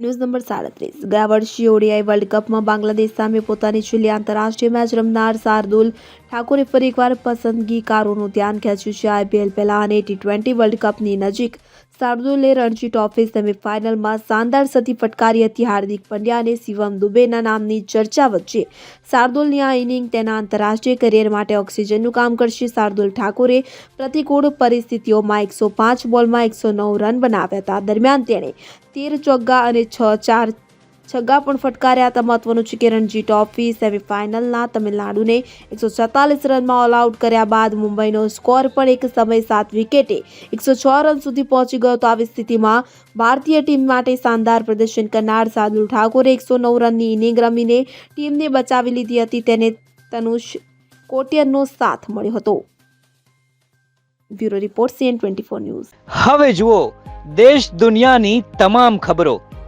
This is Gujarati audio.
ન્યૂઝ નંબર સાડત્રીસ. ગયા વર્ષે ઓડીઆઈ વર્લ્ડ કપમાં બાંગ્લાદેશ સામે પોતાની છેલ્લી આંતરરાષ્ટ્રીય મેચ રમનાર શાર્દુલ ઠાકુરે ફરી એકવાર પસંદગીકારોનું ધ્યાન ખેંચ્યું છે. આઈપીએલ પહેલા અને ટી ટ્વેન્ટી વર્લ્ડ કપની નજીક શાર્દુલે રણજી ટ્રોફી સેમીફાઇનલમાં શાનદાર સદી ફટકારી હતી હાર્દિક પંડ્યા અને શિવમ દુબેના નામની ચર્ચા વચ્ચે. શાર્દુલની આ ઇનિંગ તેના આંતરરાષ્ટ્રીય કરિયર માટે ઓક્સિજનનું કામ કરશે. શાર્દુલ ઠાકોરે પ્રતિકૂળ પરિસ્થિતિઓમાં એકસો પાંચ બોલમાં એકસો નવ રન બનાવ્યા હતા. દરમિયાન તેણે તેર ચોગ્ગા અને છ ચાર છગ્ગા પણ ફટકાર્યા. હતા મહત્વનું છે કે રણજી ટ્રોફી, સેમીફાઇનલના તમિલનાડુને એકસો છેતાલીસ રનમાં ઓલ આઉટ કર્યા બાદ મુંબઈનો સ્કોર પણ એક સમય સાત વિકેટે એકસો છ રન સુધી પહોંચી ગયો. તો આવી સ્થિતિમાં ભારતીય ટીમ માટે શાનદાર પ્રદર્શન કરનાર સાદુલ ઠાકોરે એકસો નવ રનની ઇનિંગ રમીને ટીમને બચાવી લીધી હતી. તેને તનુષ કોટિયનનો સાથ મળ્યો હતો. Bureau report CN twenty four news. હવે જુઓ, દેશ દુનિયાની તમામ ખબરો.